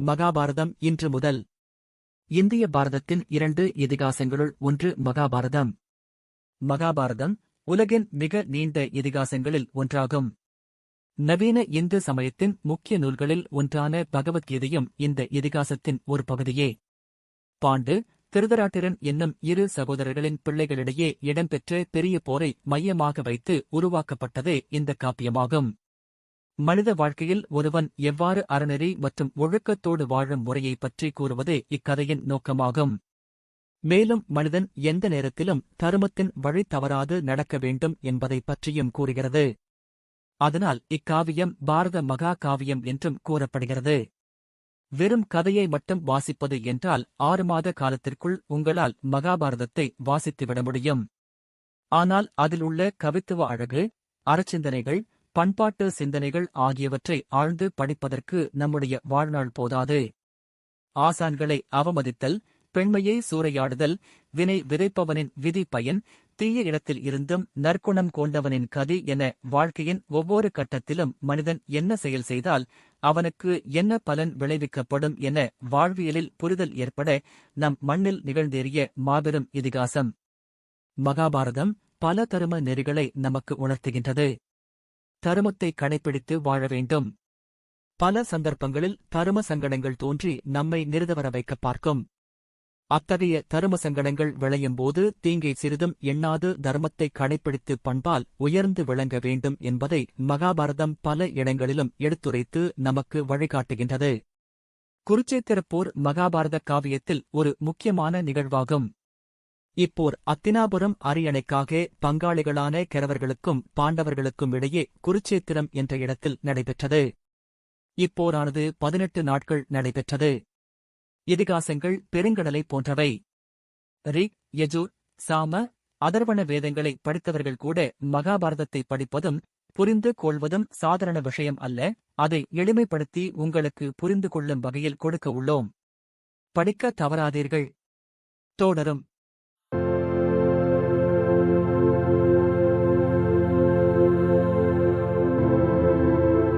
மகாபாரதம் இன்று முதல். இந்திய பாரதத்தின் இரண்டு இதிகாசங்களுள் ஒன்று மகாபாரதம். மகாபாரதம் உலகின் மிக நீண்ட இதிகாசங்களில் ஒன்றாகும். நவீன இந்து சமயத்தின் முக்கிய நூல்களில் ஒன்றான பகவத்கீதையும் இந்த இதிகாசத்தின் ஒரு பகுதியே. பாண்டு திருதராட்டிரன் என்னும் இரு சகோதரர்களின் பிள்ளைகளிடையே இடம்பெற்ற பெரிய போரை மையமாக வைத்து உருவாக்கப்பட்டதே இந்த காப்பியமாகும். மனித வாழ்க்கையில் ஒருவன் எவ்வாறு அறநெறி மற்றும் ஒழுக்கத்தோடு வாழும் முறையைப் பற்றி கூறுவதே இக்கதையின் நோக்கமாகும். மேலும் மனிதன் எந்த நேரத்திலும் தருமத்தின் வழி தவறாது நடக்க வேண்டும் என்பதைப் பற்றியும் கூறுகிறது. அதனால் இக்காவியம் பாரத மகா காவியம் என்றும் கூறப்படுகிறது. வெறும் கதையை மட்டும் வாசிப்பது என்றால் ஆறு மாத காலத்திற்குள் உங்களால் மகாபாரதத்தை வாசித்துவிட முடியும். ஆனால் அதில் உள்ள கவித்துவ அழகு அறச்சிந்தனைகள் பண்பாட்டு சிந்தனைகள் ஆகியவற்றை ஆழ்ந்து படிப்பதற்கு நம்முடைய வாழ்நாள் போதாது. ஆசான்களை அவமதித்தல் பெண்மையை சூறையாடுதல் வினை விதைப்பவனின் விதி பயன் தீய இடத்தில் இருந்தும் நற்குணம் கொண்டவனின் கதி என வாழ்க்கையின் ஒவ்வொரு கட்டத்திலும் மனிதன் என்ன செயல் செய்தால் அவனுக்கு என்ன பலன் விளைவிக்கப்படும் என வாழ்வியலில் புரிதல் ஏற்பட நம் மண்ணில் நிகழ்ந்தேறிய மாபெரும் இதிகாசம். மகாபாரதம் பல தரும நெறிகளை நமக்கு உணர்த்துகின்றது. தருமத்தை கடைப்பிடித்து வாழ வேண்டும். பல சந்தர்ப்பங்களில் தரும சங்கடங்கள் தோன்றி நம்மை நிறுதவர வைக்க பார்க்கும். அத்தகைய தரும சங்கடங்கள் விளையும்போது தீங்கை சிறிதும் எண்ணாது தர்மத்தை கடைப்பிடித்து பண்பால் உயர்ந்து விளங்க வேண்டும் என்பதை மகாபாரதம் பல இடங்களிலும் எடுத்துரைத்து நமக்கு வழிகாட்டுகின்றது. குருச்சேத்திரப் போர் மகாபாரத காவியத்தில் ஒரு முக்கியமான நிகழ்வாகும். இப்போர் அத்தினாபுரம் அரியணைக்காக பங்காளிகளான கிரவர்களுக்கும் பாண்டவர்களுக்கும் இடையே குருச்சேத்திரம் என்ற இடத்தில் நடைபெற்றது. இப்போரானது பதினெட்டு நாட்கள் நடைபெற்றது. இதிகாசங்கள் பெருங்கடலை போன்றவை. ரிக் யஜூர் சாம அதர்வண வேதங்களை படித்தவர்கள் கூட மகாபாரதத்தை படிப்பதும் புரிந்து கொள்வதும் சாதாரண விஷயம் அல்ல. அதை எளிமைப்படுத்தி உங்களுக்கு புரிந்து கொள்ளும் வகையில் கொடுக்க உள்ளோம். படிக்க தவறாதீர்கள். தொடரும்